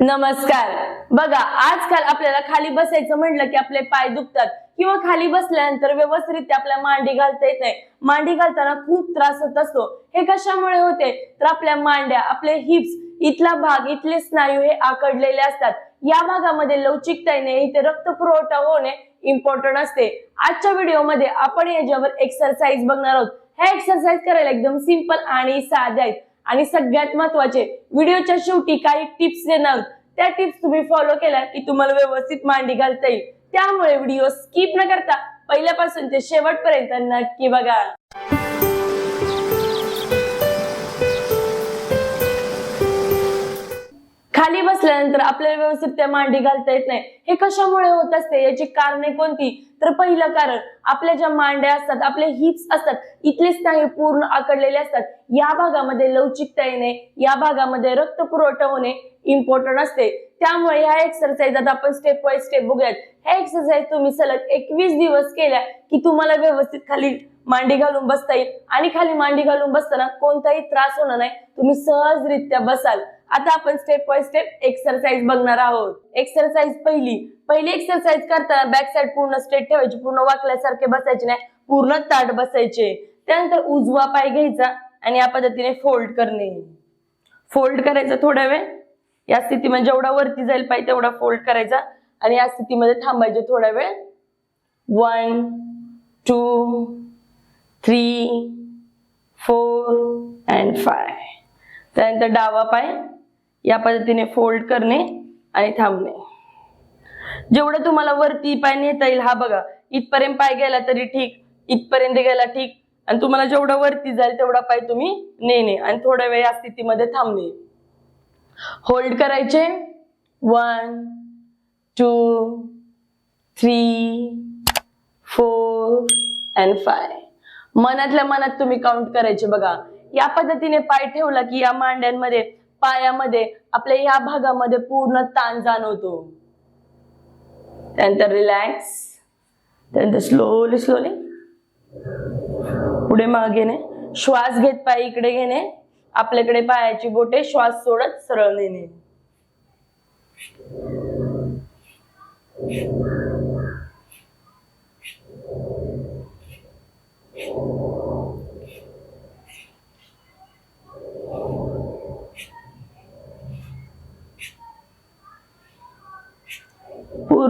नमस्कार. बघा आजकाल आपल्याला खाली बसायचं म्हटलं की आपले पाय दुखतात किंवा खाली बसल्यानंतर व्यवस्थित आपल्या मांडी घालता येत नाही. मांडी घालताना खूप त्रास होत असतो. हे कशामुळे होते? तर आपल्या मांड्या आपले हिप्स इथला भाग इथले स्नायू हे आकडलेले असतात. या भागामध्ये लवचिकता येणे इथे रक्त पुरवठा होणे इम्पॉर्टंट असते. आजच्या व्हिडिओमध्ये आपण याच्यावर एक्सरसाइज बघणार आहोत. ह्या एक्सरसाइज करायला एकदम सिंपल आणि साध्या आहेत. आणि सगळ्यात महत्त्वाचे व्हिडिओच्या शेवटी काही टिप्स देणार. त्या टिप्स तुम्ही फॉलो केल्या की तुम्हाला व्यवस्थित मांडी घालता येईल. त्यामुळे व्हिडिओ स्किप न करता पहिल्यापासून ते शेवटपर्यंत नक्की बघा. खाली बसल्यानंतर आपल्याला व्यवस्थित त्या मांडी घालता येत नाही. हे कशामुळे होत असते? याची कारणे कोणती? तर पहिलं कारण आपल्या ज्या मांड्या असतात आपले हिप्स असतात इथले स्नायू पूर्ण आकडलेले असतात. या भागामध्ये लवचिकता येणे या भागामध्ये रक्त पुरवठा होणे इम्पॉर्टंट असते. त्यामुळे ह्या एक्सरसाइज आता आपण स्टेप बाय स्टेप बघूयात. ह्या एक्सरसाइज तुम्ही सलग एकवीस दिवस केल्या की तुम्हाला व्यवस्थित खाली मांडी घालून बसता येईल. आणि खाली मांडी घालून बसताना कोणताही त्रास होणार नाही. तुम्ही सहजरित्या बसाल. आता आपण स्टेप बाय स्टेप एक्सरसाइज बघणार आहोत. एक्सरसाइज पहिली. पहिली एक्सरसाइज करताना बॅक साइड पूर्ण स्ट्रेट ठेवायची पूर्ण वाकल्यासारखे बसायचे नाही पूर्ण ताट बसायचे. त्यानंतर उजवा पाय घ्यायचा आणि या पद्धतीने फोल्ड करणे. फोल्ड करायचा थोडा वेळ. या स्थितीमध्ये जेवढा वरती जाईल पाहिजे तेवढा फोल्ड करायचा. आणि या स्थितीमध्ये थांबायचे थोडा वेळ. One two three four and five त्यानंतर डावा पाय. या पद्धतीने फोल्ड करणे आणि थांबणे. जेवढं तुम्हाला वरती पाय नेता येईल हा बघा इथपर्यंत पाय गेला तरी ठीक इथपर्यंत गेला ठीक आणि तुम्हाला जेवढं वरती जाईल तेवढा पाय तुम्ही नेणे आणि थोड्या वेळ या स्थितीमध्ये थांबणे. होल्ड करायचे. One two three four and five मनातल्या मनात तुम्ही काउंट करायचे बघा. या पद्धतीने पाय ठेवला की या मांड्यांमध्ये पायामध्ये आपल्या या भागामध्ये पूर्ण ताण जाणवतो. त्यानंतर रिलॅक्स त्यानंतर स्लोली स्लोली पुढे मागे घेणे श्वास घेत पाय इकडे घेणे. आपल्याकडे पायाची बोटे श्वास सोडत सरळ नेणे.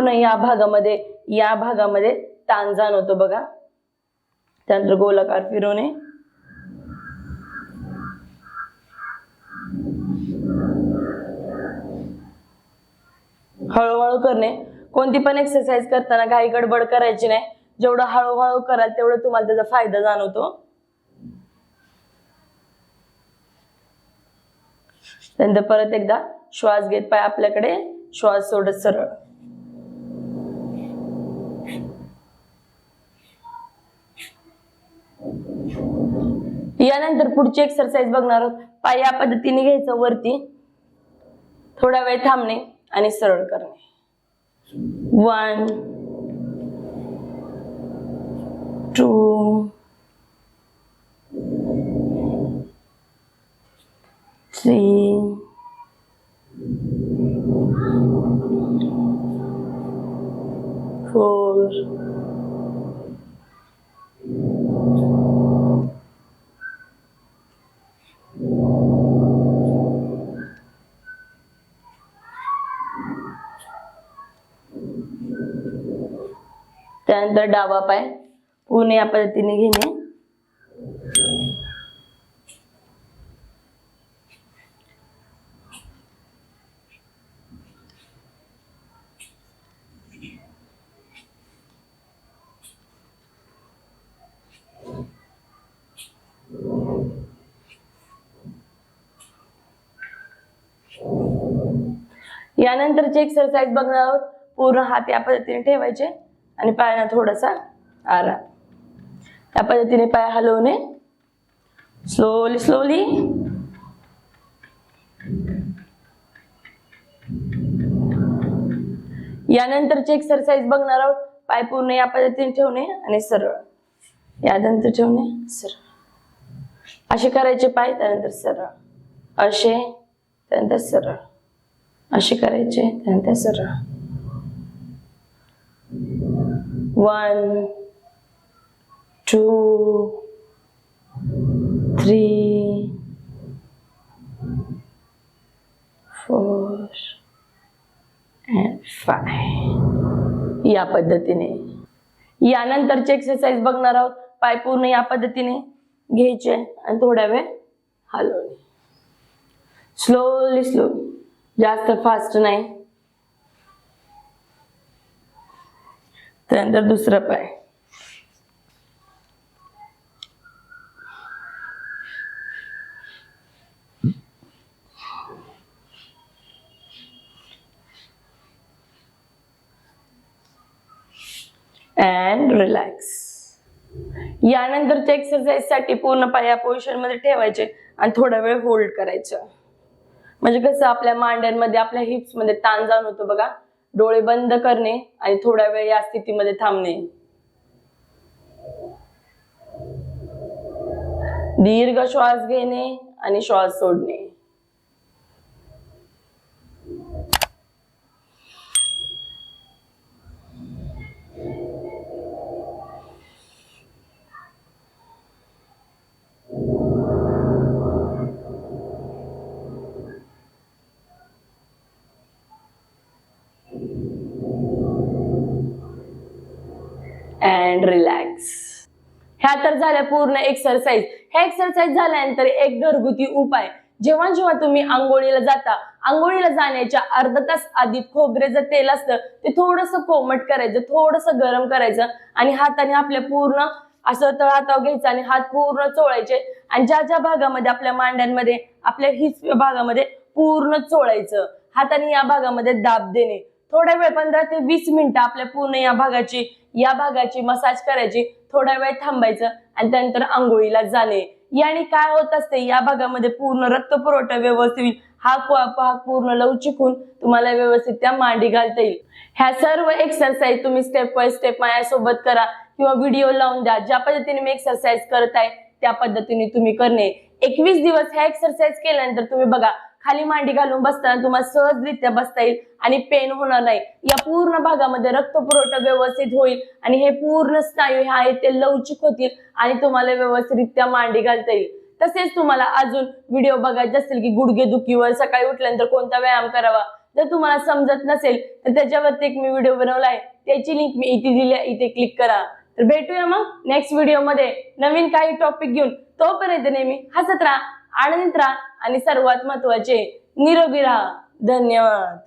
पूर्ण या भागामध्ये या भागामध्ये ताण जाणवतो बघा. त्यानंतर गोलाकार फिरवणे. हळूहळू करणे. कोणती पण एक्सरसाइज करताना घाई गडबड करायची नाही. जेवढं हळूहळू कराल तेवढं तुम्हाला त्याचा फायदा जाणवतो. त्यानंतर परत एकदा श्वास घेत पाय आपल्याकडे. श्वास सोडत सरळ. यानंतर पुढची एक्सरसाइज बघणार आहोत. पाय या पद्धतीने घ्यायचं वरती. थोडा वेळ थांबणे आणि सरळ करणे. वन टू थ्री फोर त्यानंतर डावा पाय. पूर्ण या पद्धतीने घेणे. यानंतरची एक्सरसाइज बघणार आहोत. पूर्ण हात या पद्धतीने ठेवायचे. आणि पायांना थोडासा आराम या पद्धतीने पाय हलवणे. स्लोली स्लोली यानंतरची एक्सरसाइज बघणार आहोत. पाय पूर्ण या पद्धतीने ठेवणे आणि सरळ. यानंतर ठेवणे सरळ. असे करायचे पाय त्यानंतर सरळ. असे त्यानंतर सरळ. असे करायचे त्यानंतर सरळ. One two three four and five या पद्धतीने. यानंतरची एक्सरसाइज बघणार आहोत. पाय पूर्ण या पद्धतीने घ्यायचे आणि थोड्या वेळ हलवणे. स्लोली स्लो जास्त फास्ट नाही. त्यानंतर दुसरा पाय अँड रिलॅक्स यानंतरच्या एक्सरसाइजसाठी पूर्ण पाय या मध्ये ठेवायचे आणि थोडा वेळ होल्ड करायचं. म्हणजे कसं आपल्या मांड्यांमध्ये आपल्या हिप्समध्ये ताण जाण होतो बघा. डोळे बंद करणे आणि थोडा वेळ या स्थितीमध्ये थांबणे. दीर्घ श्वास घेणे आणि श्वास सोडणे. And relax. ह्या तर झाल्या पूर्ण एक्सरसाइज ह्या एक्सरसाइज झाल्यानंतर एक घरगुती उपाय. जेव्हा जेव्हा तुम्ही आंघोळीला जाता आंघोळीला जाण्याच्या अर्धा तास आधी खोबरेचं तेल असतं ते थोडस कोमट करायचं थोडस गरम करायचं आणि हाताने आपल्या पूर्ण असं तळाताव घ्यायचं आणि हात पूर्ण चोळायचे आणि ज्या ज्या भागामध्ये आपल्या मांड्यांमध्ये आपल्या हिच भागामध्ये पूर्ण चोळायचं हाताने या भागामध्ये दाब देणे. थोडा वेळ पंधरा ते वीस मिनिटं आपल्या पूर्ण या भागाची या भागाची मसाज करायची थोडा वेळ थांबायचं आणि त्यानंतर आंघोळीला जाणे. याने काय होत असते या भागामध्ये पूर्ण रक्त पुरवठा व्यवस्थित होईल. हा पाक पूर्ण लवचिक होऊन तुम्हाला व्यवस्थित त्या मांडी घालता येईल. ह्या सर्व एक्सरसाइज तुम्ही स्टेप बाय स्टेप माझ्यासोबत करा किंवा व्हिडिओ लावून द्या. ज्या पद्धतीने मी एक्सरसाइज करत आहे त्या पद्धतीने तुम्ही करणे. एकवीस दिवस ह्या एक्सरसाइज केल्यानंतर तुम्ही बघा खाली मांडी घालून बसताना तुम्हाला सहजरित्या बसता येईल आणि पेन होणार नाही. या पूर्ण भागामध्ये रक्त पुरवठा व्यवस्थित होईल आणि हे पूर्ण स्नायू हे आहेत ते लवचिक होतील आणि तुम्हाला व्यवस्थितरित्या मांडी घालता येईल. तसेच तुम्हाला अजून व्हिडिओ बघायचे असतील की गुडघे दुखीवर सकाळी उठल्यानंतर कोणता व्यायाम करावा? जर तुम्हाला समजत नसेल तर त्याच्यावरती एक मी व्हिडिओ बनवला आहे. त्याची लिंक मी इथे दिली आहे. इथे क्लिक करा. तर भेटूया मग नेक्स्ट व्हिडिओमध्ये नवीन काही टॉपिक घेऊन. तोपर्यंत नेहमी हसत राहा. आनंदित राहा. आणि सर्वात महत्त्वाचे निरोगी राहा. धन्यवाद.